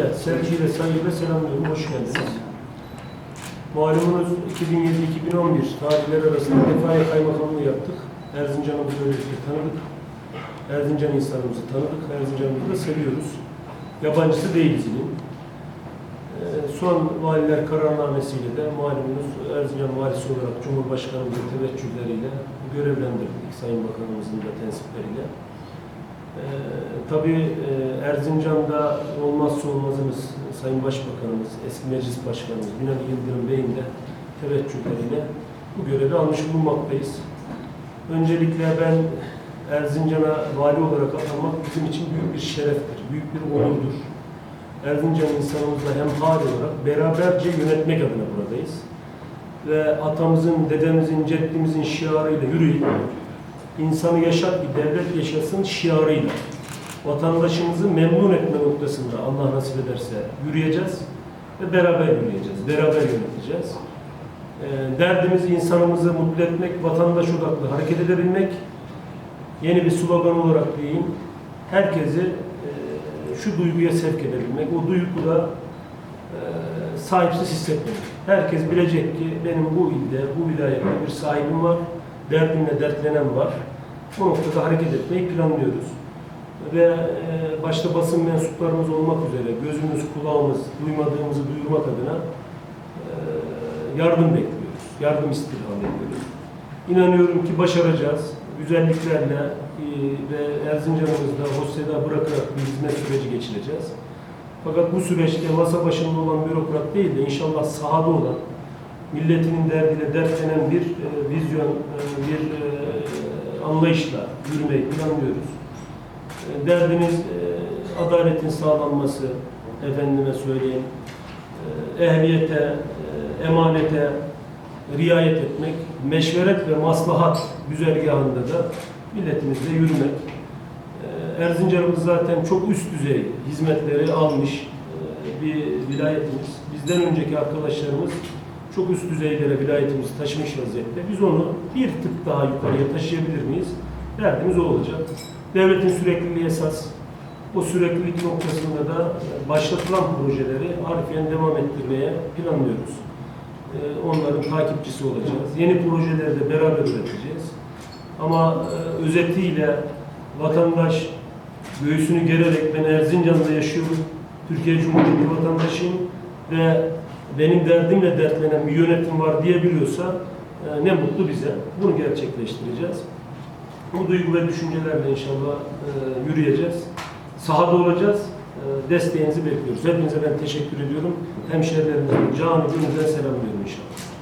Evet, sevgiyle, saygıyla selamlıyorum. Hoş geldiniz. Malumunuz 2007-2011 tarihleri arasında Defaya Kaymakamlığı yaptık. Erzincan'ımızı böylelikle tanıdık. Erzincan insanımızı tanıdık. Erzincan'ımızı da seviyoruz. Yabancısı değiliz yine. Ee, son valiler kararnamesiyle de malumunuz Erzincan valisi olarak Cumhurbaşkanımızın teveccühleriyle görevlendirdik Sayın Bakanımızın da tensipleriyle. Ee, tabii e, Erzincan'da olmazsa olmazımız Sayın Başbakanımız, eski meclis başkanımız Binali Yıldırım Bey'in de teveccühleriyle bu görevi almış bulunmaktayız. Öncelikle ben Erzincan'a vali olarak atanmak bizim için büyük bir şereftir, büyük bir onurdur. Erzincan insanımızla hem hal olarak beraberce yönetmek adına buradayız. Ve atamızın, dedemizin, ceddimizin şiarıyla yürüyüp insanı yaşat bir devlet yaşasın şiarıyla vatandaşımızı memnun etme noktasında Allah nasip ederse yürüyeceğiz ve beraber yürüyeceğiz, beraber yöneteceğiz. Ee, Derdimiz insanımızı mutlu etmek, vatandaş odaklı hareket edebilmek. Yeni bir slogan olarak diyeyim, herkesi e, şu duyguya sevk edebilmek, o duyguda e, sahipsiz hissetmemek. Herkes bilecek ki benim bu ilde, bu vilayette bir sahibim var, derdimle dertlenen var. Bu noktada hareket etmeyi planlıyoruz. Ve e, başta basın mensuplarımız olmak üzere gözümüz, kulağımız, duymadığımızı duyurmak adına e, yardım bekliyoruz. Yardım istirham ediyoruz. İnanıyorum ki başaracağız. Güzelliklerle e, ve Erzincan'ımızda Hosseda bırakarak bir hizmet süreci geçireceğiz. Fakat bu süreçte masa başında olan bürokrat değil de inşallah sahada olan, milletinin derdiyle dertlenen bir e, vizyon, e, bir e, anlayışla yürümeyi planlıyoruz. E, Derdimiz e, adaletin sağlanması, efendime söyleyeyim, e, ehliyete, e, emanete riayet etmek, meşveret ve maslahat güzergahında da milletimizle yürümek. E, Erzincan'ımız zaten çok üst düzey hizmetleri almış e, bir vilayetimiz. Bizden önceki arkadaşlarımız çok üst düzeylere vilayetimizi taşımış vaziyette. Biz onu bir tık daha yukarıya taşıyabilir miyiz? Derdimiz o olacak. Devletin sürekliliği esas. O süreklilik noktasında da başlatılan projeleri harfiyen devam ettirmeye planlıyoruz. E, Onların takipçisi olacağız. Yeni projeleri de beraber üreteceğiz. Ama e, özetiyle vatandaş göğsünü gererek ben Erzincan'da yaşıyorum, Türkiye Cumhuriyeti vatandaşıyım ve benim derdimle dertlenen bir yönetim var diyebiliyorsa e, ne mutlu bize. Bunu gerçekleştireceğiz. Bu duygu ve düşüncelerle inşallah e, yürüyeceğiz. Sahada olacağız. E, desteğinizi bekliyoruz. Hepinize ben teşekkür ediyorum. Hemşehrilerimizden canı gönülden selamlıyorum inşallah.